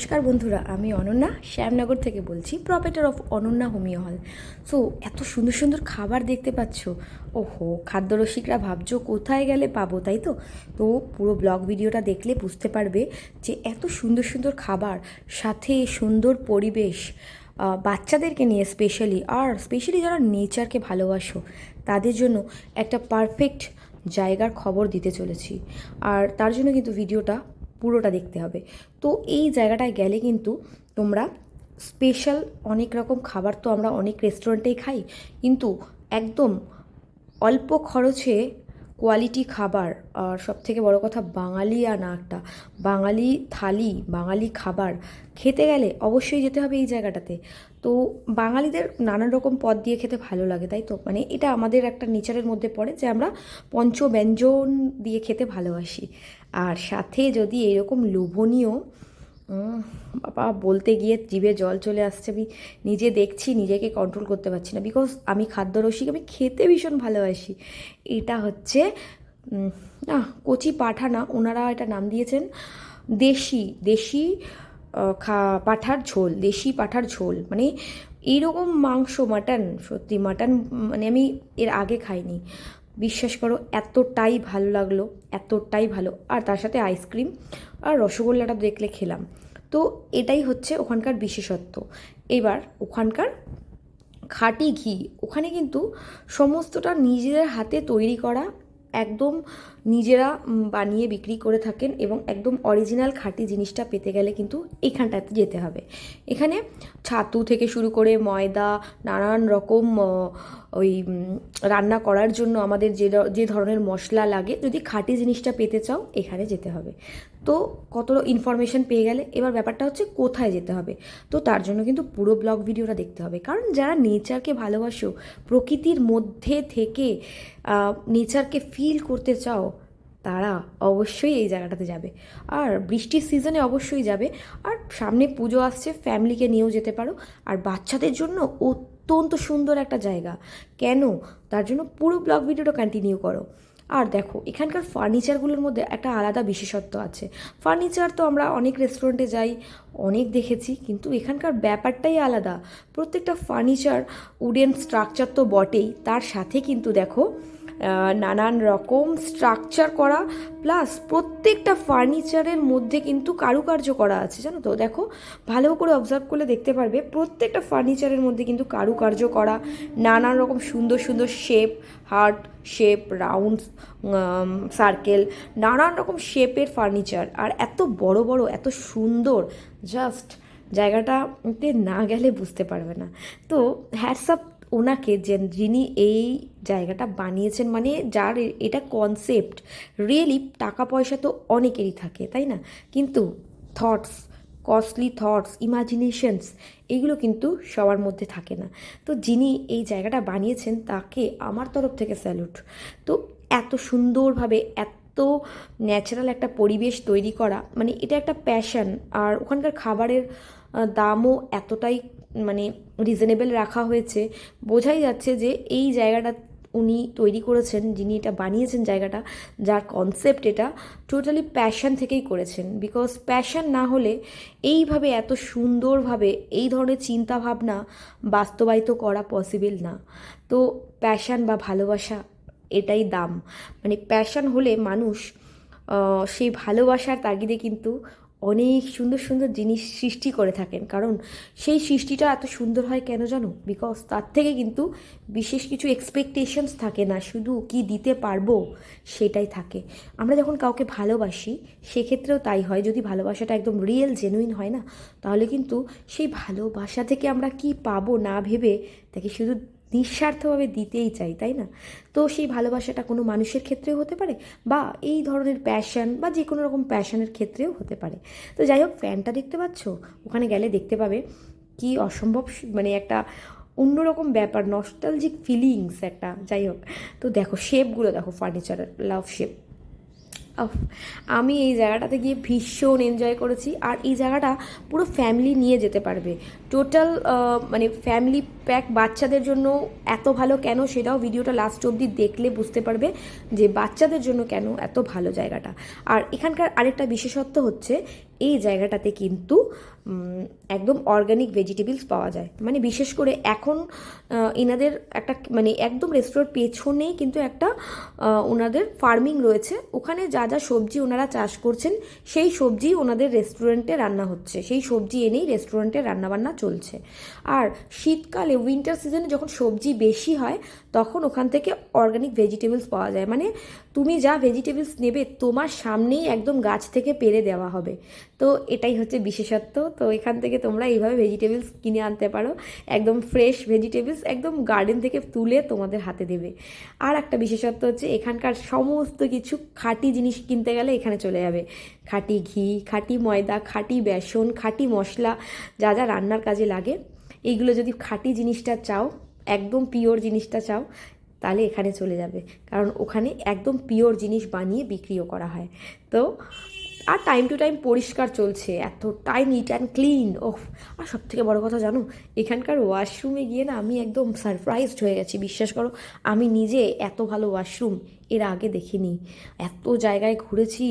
নমস্কার বন্ধুরা, আমি অনন্যা, শ্যামনগর থেকে বলছি proprietor of Ananya homoeo hall. So এত সুন্দর সুন্দর খাবার দেখতে পাচ্ছ। ওহো, খাদ্যরসিকরা ভাবছ কোথায় গেলে পাবো, তাই তো? তো পুরো ব্লগ ভিডিওটা দেখলে বুঝতে পারবে যে এত সুন্দর সুন্দর খাবার, সাথে সুন্দর পরিবেশ বাচ্চাদেরকে নিয়ে স্পেশালি আর স্পেশালি যারা নেচারকে ভালোবাসো, তাদের জন্য একটা পারফেক্ট জায়গার খবর দিতে চলেছি। আর তার জন্য কিন্তু ভিডিওটা পুরোটা দেখতে হবে। তো এই জায়গাটায় গেলে কিন্তু তোমরা স্পেশাল অনেক রকম খাবার তো আমরা অনেক রেস্টুরেন্টেই খাই, কিন্তু একদম অল্প খরচে কোয়ালিটি খাবার, আর সব থেকে বড় কথা বাঙালি আনা একটা, বাঙালি থালি, বাঙালি খাবার খেতে গেলে অবশ্যই যেতে হবে এই জায়গাটাতে। তো বাঙালিদের নানান রকম পদ দিয়ে খেতে ভালো লাগে, তাই তো? মানে এটা আমাদের একটা নেচারের মধ্যে পড়ে যে আমরা পঞ্চ ব্যঞ্জন দিয়ে খেতে ভালোবাসি। আর সাথে যদি এরকম লোভনীয় বাবা বলতে গিয়ে জিভে জল চলে আসছে, আমি নিজে দেখছি, নিজেকে কন্ট্রোল করতে পারছি না। বিকজ আমি খাদ্যরসিক, আমি খেতে ভীষণ ভালোবাসি। এটা হচ্ছে না, কচি পাঠা না, ওনারা এটা নাম দিয়েছেন দেশি দেশি খা, পাঠার ঝোল, দেশি পাঠার ঝোল। মানে এইরকম মাংস, মাটন, সত্যি মাটন মানে আমি এর আগে খাইনি। বিশ্বাস করো, এতটাই ভালো লাগল, এতটাই ভালো। আর তার সাথে আইসক্রিম আর রসগোল্লাটা দেখলে খেলাম। তো এটাই হচ্ছে ওখানকার বিশেষত্ব। এবার ওখানকার খাঁটি ঘি। ওখানে কিন্তু সমস্তটা নিজেদের হাতে তৈরি করা একদম নিজেরা বানিয়ে বিক্রি করে থাকেন এবং একদম অরিজিনাল খাঁটি জিনিসটা পেতে গেলে কিন্তু এখানটাতে যেতে হবে। এখানে ছাতু থেকে শুরু করে ময়দা, নানান রকম ওই রান্না করার জন্য আমাদের যে যে ধরনের মশলা লাগে, যদি খাঁটি জিনিসটা পেতে চাও, এখানে যেতে হবে। তো কত ইনফরমেশন পেয়ে গেলে, এবার ব্যাপারটা হচ্ছে কোথায় যেতে হবে? তো তার জন্য কিন্তু পুরো ব্লগ ভিডিওটা দেখতে হবে। কারণ যারা নেচারকে ভালোবাসো, প্রকৃতির মধ্যে থেকে নেচারকে ফিল করতে চাও তারা অবশ্যই এই জায়গাটাতে যাবে। আর বৃষ্টির সিজনে অবশ্যই যাবে। আর সামনে পুজো আসছে ফ্যামিলিকে নিয়েও যেতে পারো। আর বাচ্চাদের জন্য অত্যন্ত সুন্দর একটা জায়গা। কেন? তার জন্য পুরো ব্লগ ভিডিওটা কন্টিনিউ করো। আর দেখো, এখানকার ফার্নিচারগুলোর মধ্যে একটা আলাদা বিশেষত্ব আছে। ফার্নিচার তো আমরা অনেক রেস্টুরেন্টে যাই, অনেক দেখেছি, কিন্তু এখানকার ব্যাপারটাই আলাদা। প্রত্যেকটা ফার্নিচার উডেন স্ট্রাকচার তো বটেই। তার সাথে কিন্তু দেখো নানান রকম স্ট্রাকচার করা প্লাস প্রত্যেকটা ফার্নিচারের মধ্যে কিন্তু কারুকার্য করা আছে, জানো তো? দেখো, ভালো করে অবজার্ভ করলে দেখতে পারবে, প্রত্যেকটা ফার্নিচারের মধ্যে কিন্তু কারুকার্য করা, নানান রকম সুন্দর সুন্দর shape heart shape round circle নানান রকম শেপের ফার্নিচার আর এত বড় বড়, এত সুন্দর জাস্ট জায়গাটাতে না গেলে বুঝতে পারবে না। তো হ্যাটসঅ্যাপ ওনাকে যে যিনি এই জায়গাটা বানিয়েছেন মানে যার এটা কনসেপ্ট রিয়েলি টাকা পয়সা তো অনেকেরই থাকে, তাই না? কিন্তু থটস কস্টলি থটস ইমাজিনেশনস এগুলো কিন্তু সবার মধ্যে থাকে না। তো যিনি এই জায়গাটা বানিয়েছেন, তাকে আমার তরফ থেকে স্যালুট তো এত সুন্দরভাবে, এত ন্যাচারাল একটা পরিবেশ তৈরি করা মানে এটা একটা প্যাশন আর ওখানকার খাবারের দামও এতটাই মানে রিজনেবল রাখা হয়েছে, বোঝাই যাচ্ছে যে এই জায়গাটা উনি তৈরি করেছেন, যিনি এটা বানিয়েছেন জায়গাটা, যার কনসেপ্ট এটা টোটালি প্যাশন থেকেই করেছেন। বিকজ প্যাশন না হলে এইভাবে এত সুন্দরভাবে এই ধরনের চিন্তা ভাবনা বাস্তবায়িত করা পসিবল না। তো প্যাশন বা ভালোবাসা এটাই দাম। মানে প্যাশন হলে মানুষ সেই ভালোবাসার তাগিদে কিন্তু অনেক সুন্দর সুন্দর জিনিস সৃষ্টি করে থাকেন। কারণ সেই সৃষ্টিটা এত সুন্দর হয় কেন জানো? বিকজ তার থেকে কিন্তু বিশেষ কিছু এক্সপেকটেশনস থাকে না। শুধু কি দিতে পারব সেটাই থাকে। আমরা যখন কাউকে ভালোবাসি, সেক্ষেত্রেও তাই হয়। যদি ভালোবাসাটা একদম রিয়েল জেনুইন হয় না, তাহলে কিন্তু সেই ভালোবাসা থেকে আমরা কি পাবো না ভেবে তাকে শুধু নিঃস্বার্থভাবে দিতেই চাই, তাই না? তো সেই ভালোবাসাটা কোনো মানুষের ক্ষেত্রেও হতে পারে বা এই ধরনের প্যাশন বা যে কোনো রকম প্যাশনের ক্ষেত্রেও হতে পারে। তো যাই হোক ফ্যানটা দেখতে পাচ্ছ? ওখানে গেলে দেখতে পাবে কি অসম্ভব মানে একটা অন্যরকম ব্যাপার নস্টালজিক ফিলিংস একটা, যাই হোক। তো দেখো শেপগুলো দেখো ফার্নিচারের লাভ শেপ আমি এই জায়গাটাতে গিয়ে ভীষণ এনজয় করেছি আর এই জায়গাটা পুরো ফ্যামিলি নিয়ে যেতে পারবে। টোটাল মানে ফ্যামিলি প্যাক বাচ্চাদের জন্য এত ভালো কেন সেটাও ভিডিওটা লাস্ট অবধি দেখলে বুঝতে পারবে যে বাচ্চাদের জন্য কেন এত ভালো জায়গাটা। আর এখানকার আরেকটা বিশেষত্ব হচ্ছে এই জায়গাটাতে কিন্তু একদম অর্গানিক ভেজিটেবলস পাওয়া যায়। মানে বিশেষ করে এখন এনাদের একটা মানে একদম রেস্টুরেন্ট পেছনেই কিন্তু একটা ওনাদের ফার্মিং রয়েছে। ওখানে যা যা সবজি ওনারা চাষ করছেন, সেই সবজি ওনাদের রেস্টুরেন্টে রান্না হচ্ছে। সেই সবজি এনেই রেস্টুরেন্টে রান্নাবান্না চলছে। আর শীতকালে উইন্টার সিজনে যখন সবজি বেশি হয়, তখন ওখান থেকে অর্গানিক ভেজিটেবলস পাওয়া যায়। মানে তুমি যা ভেজিটেবলস নেবে, তোমার সামনেই একদম গাছ থেকে পেরে দেওয়া হবে। তো এটাই হচ্ছে বিশেষত্ব। তো এখান থেকে তোমরা এইভাবে ভেজিটেবলস কিনে আনতে পারো। একদম ফ্রেশ ভেজিটেবলস একদম গার্ডেন থেকে তুলে তোমাদের হাতে দেবে। আর একটা বিশেষত্ব হচ্ছে এখানকার সমস্ত কিছু খাঁটি জিনিস কিনতে গেলে এখানে চলে যাবে। খাঁটি ঘি, খাঁটি ময়দা, খাঁটি বেসন, খাঁটি মশলা, যা যা রান্নার কাজে লাগে। এইগুলো যদি খাঁটি জিনিসটা চাও, একদম পিওর জিনিসটা চাও, তাহলে এখানে চলে যাবে। কারণ ওখানে একদম পিওর জিনিস বানিয়ে বিক্রিও করা হয়। তো আর টাইম টু টাইম পরিষ্কার চলছে এতটাই নিট অ্যান্ড ক্লিন ওহ আর সব থেকে বড়ো কথা জানো, এখানকার ওয়াশরুমে গিয়ে না আমি একদম সারপ্রাইজড হয়ে গেছি, বিশ্বাস করো, আমি নিজে এত ভালো ওয়াশরুম এর আগে দেখিনি। এত জায়গায় ঘুরেছি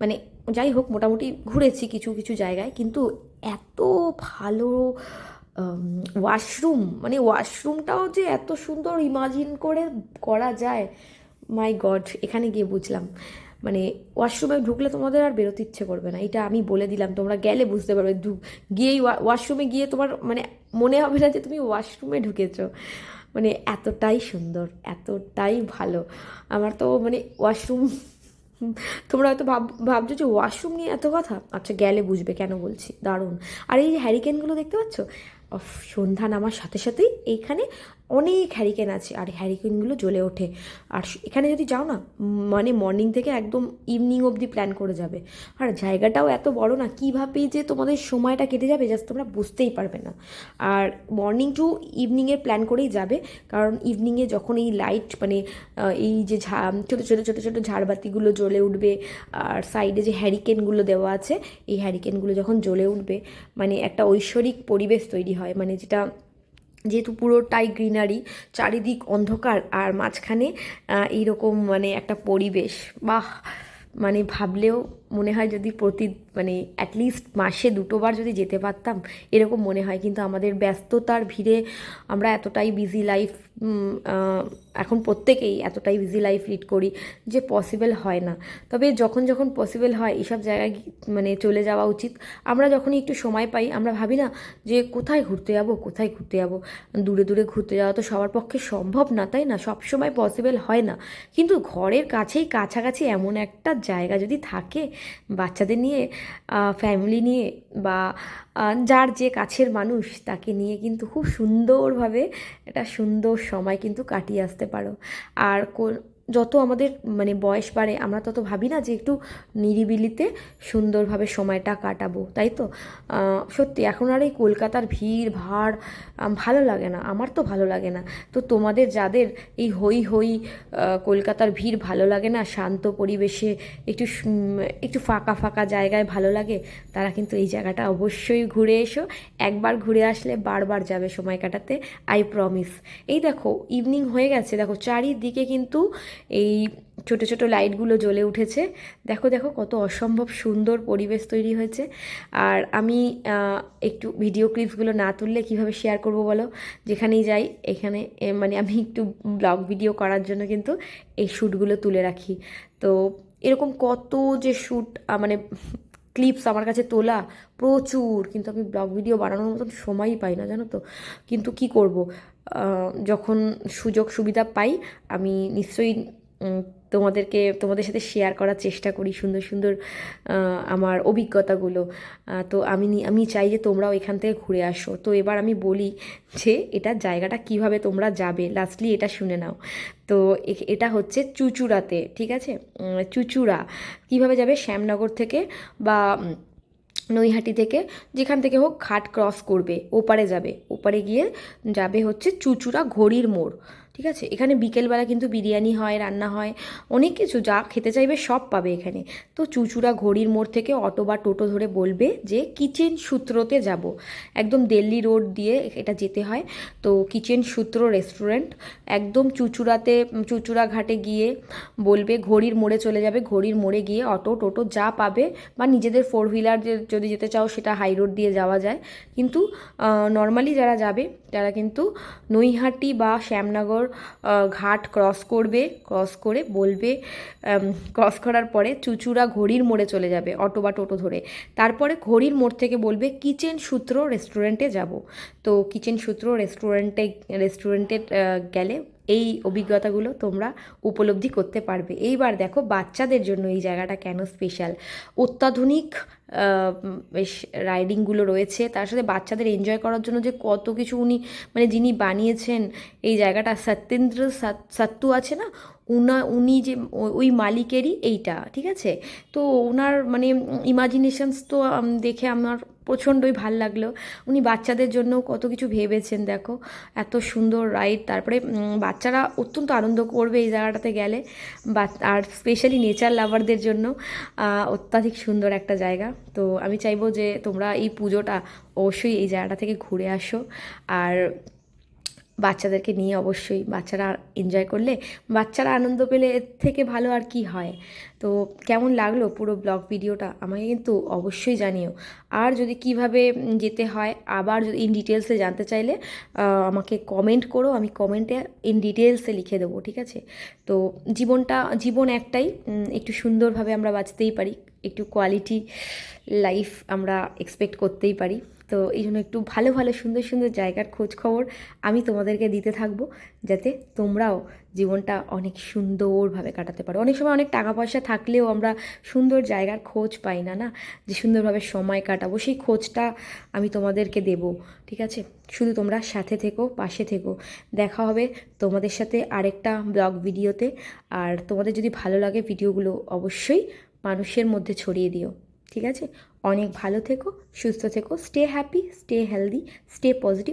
মানে যাই হোক, মোটামুটি ঘুরেছি কিছু কিছু জায়গায়, কিন্তু এত ভালো ওয়াশরুম মানে ওয়াশরুমটাও যে এত সুন্দর ইমাজিন করে করা যায় মাই গড এখানে গিয়ে বুঝলাম। মানে ওয়াশরুমে ঢুকলে তোমাদের আর বেরোতে ইচ্ছে করবে না। এটা আমি বলে দিলাম, তোমরা গেলে বুঝতে পারবে। গিয়েই ওয়াশরুমে গিয়ে তোমার মানে মনে হবে না যে তুমি ওয়াশরুমে ঢুকেছো। মানে এতটাই সুন্দর, এতটাই ভালো। আমার তো মানে ওয়াশরুম তোমরা হয়তো ভাব, ভাবছ যে ওয়াশরুম নিয়ে এত কথা? আচ্ছা গেলে বুঝবে, কেন বলছি? দারুণ। আর এই যে হ্যারিকেনগুলো দেখতে পাচ্ছ? সন্ধ্যা নামার সাথে সাথেই এইখানে অনেক হ্যারিকেন আছে আর হ্যারিকেনগুলো জ্বলে ওঠে। আর এখানে যদি যাও না মানে মর্নিং থেকে একদম ইভিনিং অবধি প্ল্যান করে যাবে। আর জায়গাটাও এত বড় না, কীভাবে যে তোমাদের সময়টা কেটে যাবে জাস্ট তোমরা বুঝতেই পারবে না। আর মর্নিং টু ইভিনিংয়ের প্ল্যান করেই যাবে, কারণ ইভিনিংয়ে যখন এই লাইট মানে এই যে ঝা, ছোটো ছোটো ছোটো ছোটো ঝাড়বাতিগুলো জ্বলে উঠবে, আর সাইডে যে হ্যারিকেনগুলো দেওয়া আছে, এই হ্যারিকেনগুলো যখন জ্বলে উঠবে মানে একটা ঐশ্বরিক পরিবেশ তৈরি হয়। মানে যেটা, যেহেতু পুরোটাই গ্রিনারি চারিদিক অন্ধকার আর মাঝখানে এইরকম মানে একটা পরিবেশ। বাহ! মানে ভাবলেও মনে হয় যদি প্রতি মানে অ্যাটলিস্ট মাসে দুটোবার যদি যেতে পারতাম, এরকম মনে হয়। কিন্তু আমাদের ব্যস্ততার ভিড়ে আমরা এতটাই বিজি লাইফ এখন প্রত্যেকেই এতটাই বিজি লাইফ লিড করি যে পসিবল হয় না। তবে যখন যখন পসিবল হয়, এইসব জায়গায় মানে চলে যাওয়া উচিত। আমরা যখনই একটু সময় পাই, আমরা ভাবি না যে কোথায় ঘুরতে যাব, কোথায় ঘুরতে যাব। দূরে দূরে ঘুরতে যাওয়া তো সবার পক্ষে সম্ভব না, তাই না? সব সময় পসিবল হয় না। কিন্তু ঘরের কাছেই কাছাকাছি এমন একটা জায়গা যদি থাকে বাচ্চাদের নিয়ে ফ্যামিলি নিয়ে বা যার যে কাছের মানুষ তাকে নিয়ে কিন্তু খুব সুন্দরভাবে একটা সুন্দর সময় কিন্তু কাটিয়ে আসতে পারো। আর কো- যত আমাদের মানে বয়স বাড়ে, আমরা তত ভাবি না যে একটু নিরিবিলিতে সুন্দরভাবে সময়টা কাটাবো, তাই তো? সত্যি, এখন আর এই কলকাতার ভিড়, ভাড় ভালো লাগে না, আমার তো ভালো লাগে না। তো তোমাদের যাদের এই হই হই কলকাতার ভিড় ভালো লাগে না, শান্ত পরিবেশে, একটু একটু ফাঁকা ফাঁকা জায়গায় ভালো লাগে, তারা কিন্তু এই জায়গাটা অবশ্যই ঘুরে এসো। একবার ঘুরে আসলে বারবার যাবে সময় কাটাতে আই প্রমিস এই দেখো ইভিনিং হয়ে গেছে, দেখো, চারিদিকে কিন্তু এই ছোট ছোট লাইটগুলো জ্বলে উঠেছে। দেখো দেখো কত অসম্ভব সুন্দর পরিবেশ তৈরি হয়েছে। আর আমি একটু ভিডিও ক্লিপসগুলো না তুললে কীভাবে শেয়ার করব বলো? যেখানেই যাই, এখানে মানে আমি একটু ব্লগ ভিডিও করার জন্য কিন্তু এই শ্যুটগুলো তুলে রাখি। তো এরকম কত যে শ্যুট মানে ক্লিপস আমার কাছে তোলা প্রচুর, কিন্তু আমি ব্লগ ভিডিও বানানোর মতন সময়ই পাই না, জানো তো? কিন্তু কি করব? যখন সুযোগ সুবিধা পাই, আমি নিশ্চয়ই তোমাদেরকে, তোমাদের সাথে শেয়ার করার চেষ্টা করি সুন্দর সুন্দর আমার অভিজ্ঞতাগুলো। তো আমি আমি চাই যে তোমরাও এখান থেকে ঘুরে আসো। তো এবার আমি বলি যে এটা জায়গাটা কীভাবে তোমরা যাবে? লাস্টলি এটা শুনে নাও। তো এটা হচ্ছে চুচুড়াতে, ঠিক আছে? চুচুড়া। কীভাবে যাবে? শ্যামনগর থেকে বা নৈহাটি থেকে, যেখান থেকে হোক ঘাট ক্রস করবে, ওপারে যাবে। ওপারে গিয়ে যাবে হচ্ছে চুচুড়া ঘড়ির মোড়। ঠিক আছে? এখানে বিকেলবেলা কিন্তু বিরিয়ানি হয়, রান্না হয়, অনেক কিছু যা খেতে চাইবে সব পাবে এখানে। তো চুচুড়া ঘড়ির মোড় থেকে অটো বা টোটো ধরে বলবে যে কিচেন সূত্রতে যাব। একদম দিল্লি রোড দিয়ে এটা যেতে হয়। তো কিচেন সূত্র রেস্টুরেন্ট, একদম চুচুড়াতে, চুচুড়া ঘাটে গিয়ে বলবে ঘড়ির মোড়ে চলে যাবে। ঘড়ির মোড়ে গিয়ে অটো, টোটো যা পাবে বা নিজেদের ফোর হুইলার যদি যেতে চাও সেটা হাই রোড দিয়ে যাওয়া যায়। কিন্তু নর্মালি যারা যাবে, তারা কিন্তু নৈহাটি বা শ্যামনগর ঘাট ক্রস করবে ক্রস করে বলবে ক্রস করার পরে চুচুড়া ঘড়ির মোড়ে চলে যাবে, অটো বা টোটো ধরে। তারপরে ঘড়ির মোড় থেকে বলবে, কিচেন সূত্র রেস্টুরেন্টে যাব। তো কিচেন সূত্র রেস্টুরেন্টে রেস্টুরেন্টে গেলে এই অভিজ্ঞতাগুলো তোমরা উপলব্ধি করতে পারবে। এইবার দেখো বাচ্চাদের জন্য এই জায়গাটা কেন স্পেশাল অত্যাধুনিক বেশ রাইডিংগুলো রয়েছে। তার সাথে বাচ্চাদের এনজয় করার জন্য যে কত কিছু উনি মানে যিনি বানিয়েছেন, এই জায়গাটা সত্যেন্দ্র সাত- সাত্তু আছে না? উনা, উনি যে ওই মালিকেরই এইটা, ঠিক আছে? তো ওনার মানে ইমাজিনেশনস তো দেখে আমার প্রচণ্ডই ভালো লাগল। উনি বাচ্চাদের জন্য কত কিছু ভেবেছেন, দেখো। এত সুন্দর রাইড তারপরে বাচ্চারা অত্যন্ত আনন্দ করবে এই জায়গাটাতে গেলে। আর স্পেশালি নেচার লাভারদের জন্য অত্যাধিক সুন্দর একটা জায়গা। তো আমি চাইব যে তোমরা এই পুজোটা অবশ্যই এই জায়গাটা থেকে ঘুরে আসো। আর বাচ্চাদেরকে নিয়ে অবশ্যই বাচ্চারা এনজয় করলে বাচ্চারা আনন্দ পেলে এর থেকে ভালো আর কি হয়। তো কেমন লাগল পুরো ব্লগ ভিডিওটা আমাকে কিন্তু অবশ্যই জানিও। আর যদি কীভাবে যেতে হয়, আবার যদি ইন ডিটেলসে জানতে চাইলে আমাকে কমেন্ট করো, আমি কমেন্টে ইন ডিটেলসে লিখে দেবো, ঠিক আছে? তো জীবনটা, জীবন একটাই একটু সুন্দরভাবে আমরা বাঁচতেই পারি, একটু কোয়ালিটি লাইফ আমরা এক্সপেক্ট করতেই পারি। তো এই জন্য একটু ভালো ভালো, সুন্দর সুন্দর জায়গার খোঁজ খবর আমি তোমাদেরকে দিতে থাকব, যাতে তোমরাও জীবনটা অনেক সুন্দরভাবে কাটাতে পারো। অনেক সময় অনেক টাকা পয়সা থাকলেও আমরা সুন্দর জায়গার খোঁজ পাই না না? যে সুন্দরভাবে সময় কাটাবো, সেই খোঁজটা আমি তোমাদেরকে দেব, ঠিক আছে? শুধু তোমরা সাথে থেকো, পাশে থেকো। দেখা হবে তোমাদের সাথে আরেকটা ব্লগ ভিডিওতে। আর তোমাদের যদি ভালো লাগে ভিডিওগুলো অবশ্যই মানুষের মধ্যে ছড়িয়ে দিও, ঠিক আছে? অনেক ভালো থেকো সুস্থ থেকো stay happy stay healthy stay positive